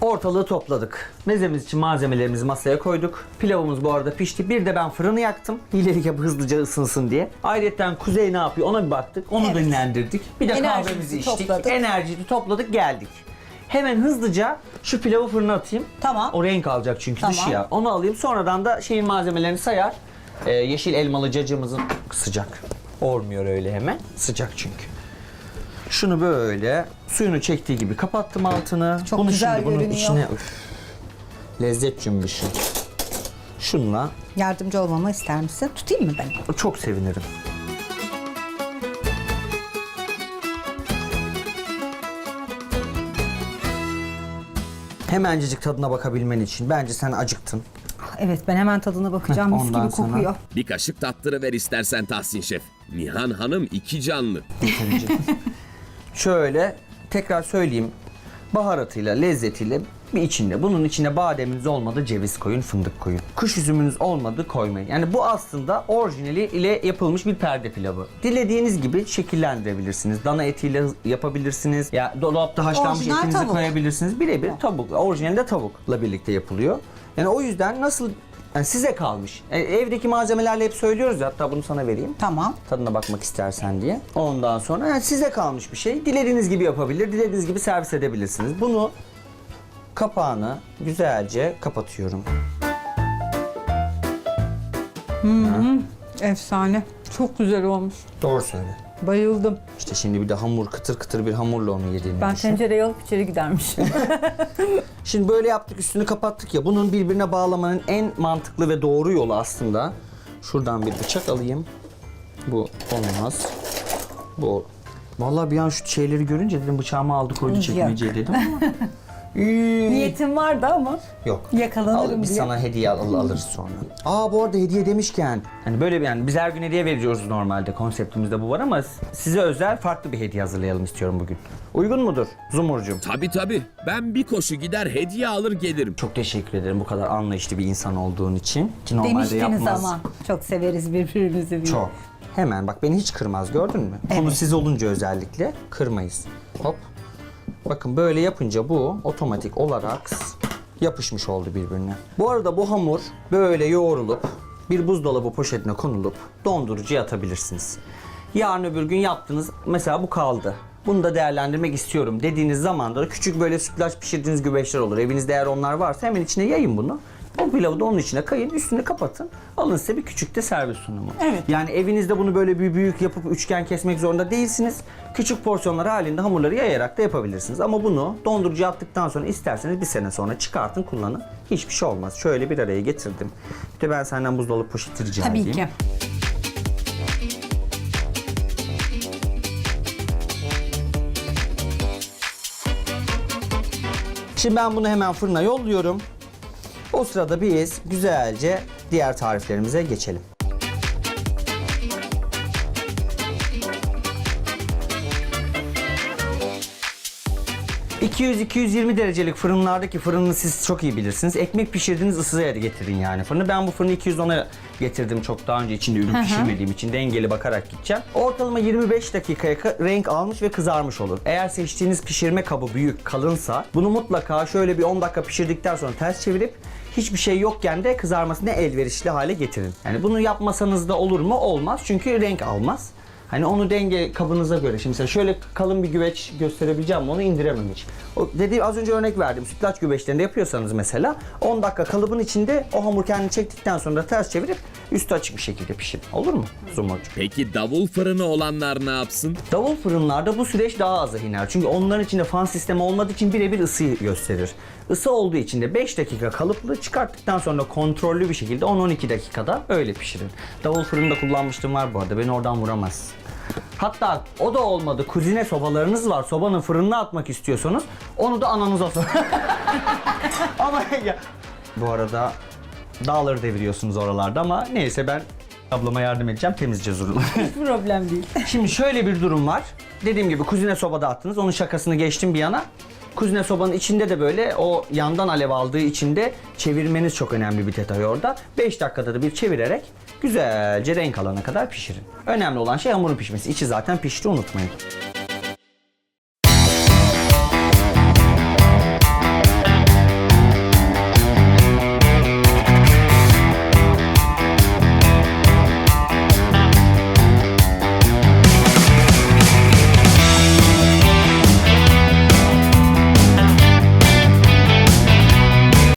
Ortalığı topladık. Mezemiz için malzemelerimizi masaya koyduk. Pilavımız bu arada pişti. Bir de ben fırını yaktım. Hilelik yapıp hızlıca ısınsın diye. Ayrıca Kuzey ne yapıyor ona bir baktık. Onu Evet. dinlendirdik. Bir de Enerjimizi kahvemizi içtik. topladık. Enerjiyi topladık geldik. Hemen hızlıca şu pilavı fırına atayım. Tamam. O renk alacak çünkü Tamam. dışı ya. Onu alayım. Sonradan da şeyin malzemelerini sayar. Ee, yeşil elmalı cacığımızın sıcak. Olmuyor öyle hemen. Sıcak çünkü. Şunu böyle suyunu çektiği gibi kapattım altını. Çok Bunu güzel şimdi bunun görünüyor. içine üf, lezzet cümbüşü. Şunla Yardımcı olmamı ister misin? Tutayım mı ben? çok sevinirim. Hemencecik tadına bakabilmen için. Bence sen acıktın. Evet ben hemen tadına bakacağım. Mis Ondan gibi sonra- kokuyor. Bir kaşık tattırıver istersen Tahsin Şef. Nihan Hanım iki canlı. Şöyle tekrar söyleyeyim. Baharatıyla, lezzetiyle bir içinde. Bunun içine bademiniz olmadı ceviz koyun, fındık koyun. Kuş üzümünüz olmadı koymayın. Yani bu aslında orijinali ile yapılmış bir perde pilavı. Dilediğiniz gibi şekillendirebilirsiniz. Dana etiyle yapabilirsiniz. Ya dolapta haşlanmış Orijinal etinizi tavuk. koyabilirsiniz. Birebir tavuk. Orijinalinde tavukla birlikte yapılıyor. Yani o yüzden nasıl yani size kalmış. E, evdeki malzemelerle hep söylüyoruz ya hatta bunu sana vereyim Tamam. tadına bakmak istersen diye. Ondan sonra yani size kalmış bir şey. Dilediğiniz gibi yapabilir, dilediğiniz gibi servis edebilirsiniz. Bunu kapağını güzelce kapatıyorum. Efsane. Çok güzel olmuş. Doğru söyle. Bayıldım. İşte şimdi bir de hamur, kıtır kıtır bir hamurla onu yediğini Ben düşün. tencereyi alıp içeri gidermişim. Şimdi böyle yaptık, üstünü kapattık ya. Bunun birbirine bağlamanın en mantıklı ve doğru yolu aslında. Şuradan bir bıçak alayım. Bu olmaz. Bu Vallahi bir an şu şeyleri görünce dedim bıçağımı aldı koydu Yok. çekmeceye dedim ama. İyi. Niyetim vardı ama Yok. Yakalanırım Al, biz diye. sana hediye al- alırız sonra. Aa bu arada hediye demişken. Hani böyle bir yani biz her gün hediye veriyoruz normalde. Konseptimizde bu var ama size özel farklı bir hediye hazırlayalım istiyorum bugün. Uygun mudur Zumurcuğum? Tabi tabi. Ben bir koşu gider hediye alır gelirim. Çok teşekkür ederim bu kadar anlayışlı bir insan olduğun için. Ki normalde demiştiniz yapmaz. ama. Çok severiz birbirimizi. diye. Çok. Hemen bak beni hiç kırmaz gördün mü? Konu siz olunca özellikle kırmayız. Hop. Bakın böyle yapınca bu otomatik olarak yapışmış oldu birbirine. Bu arada bu hamur böyle yoğrulup bir buzdolabı poşetine konulup dondurucuya atabilirsiniz. Yarın öbür gün yaptınız mesela bu kaldı. Bunu da değerlendirmek istiyorum dediğiniz zaman da küçük böyle sütlaç pişirdiğiniz güveçler olur. Evinizde eğer onlar varsa hemen içine yayın bunu. O pilavı da onun içine kayın, üstünü kapatın. Alın size bir küçük de servis sunumu. Evet. Yani evinizde bunu böyle bir büyük yapıp üçgen kesmek zorunda değilsiniz. Küçük porsiyonlar halinde hamurları yayarak da yapabilirsiniz. Ama bunu dondurucuya attıktan sonra isterseniz bir sene sonra çıkartın kullanın. Hiçbir şey olmaz. Şöyle bir araya getirdim. Bir de ben senden buzdolabı poşeti rica Tabii edeyim. ki. Şimdi ben bunu hemen fırına yolluyorum. O sırada biz güzelce diğer tariflerimize geçelim. 200-220 derecelik fırınlardaki fırını siz çok iyi bilirsiniz. Ekmek pişirdiğiniz ısıya getirin yani fırını. Ben bu fırını 210'a getirdim çok daha önce içinde ürün pişirmediğim için dengeli bakarak gideceğim. Ortalama 25 dakikaya ka- renk almış ve kızarmış olur. Eğer seçtiğiniz pişirme kabı büyük, kalınsa bunu mutlaka şöyle bir 10 dakika pişirdikten sonra ters çevirip hiçbir şey yokken de kızarmasını elverişli hale getirin. Yani bunu yapmasanız da olur mu? Olmaz. Çünkü renk almaz. Hani onu denge kabınıza göre. Şimdi mesela şöyle kalın bir güveç gösterebileceğim onu indiremem hiç. O dediğim az önce örnek verdim. Sütlaç güveçlerinde yapıyorsanız mesela 10 dakika kalıbın içinde o hamur kendini çektikten sonra ters çevirip üstü açık bir şekilde pişirin. Olur mu Zumurcuğum? Peki davul fırını olanlar ne yapsın? Davul fırınlarda bu süreç daha aza iner. Çünkü onların içinde fan sistemi olmadığı için birebir ısıyı gösterir. Isı olduğu için de 5 dakika kalıplı çıkarttıktan sonra kontrollü bir şekilde 10-12 dakikada öyle pişirin. Davul fırında kullanmıştım var bu arada. Beni oradan vuramaz. Hatta o da olmadı. Kuzine sobalarınız var. Sobanın fırınına atmak istiyorsanız onu da ananıza sor. ama ya. Bu arada dağları deviriyorsunuz oralarda ama neyse ben ablama yardım edeceğim. Temizleyeceğiz oraları. Hiç problem değil. Şimdi şöyle bir durum var. Dediğim gibi kuzine sobada attınız. Onun şakasını geçtim bir yana. Kuzine sobanın içinde de böyle o yandan alev aldığı içinde çevirmeniz çok önemli bir detay orada. 5 dakikada da bir çevirerek güzelce renk alana kadar pişirin. Önemli olan şey hamurun pişmesi. İçi zaten pişti unutmayın.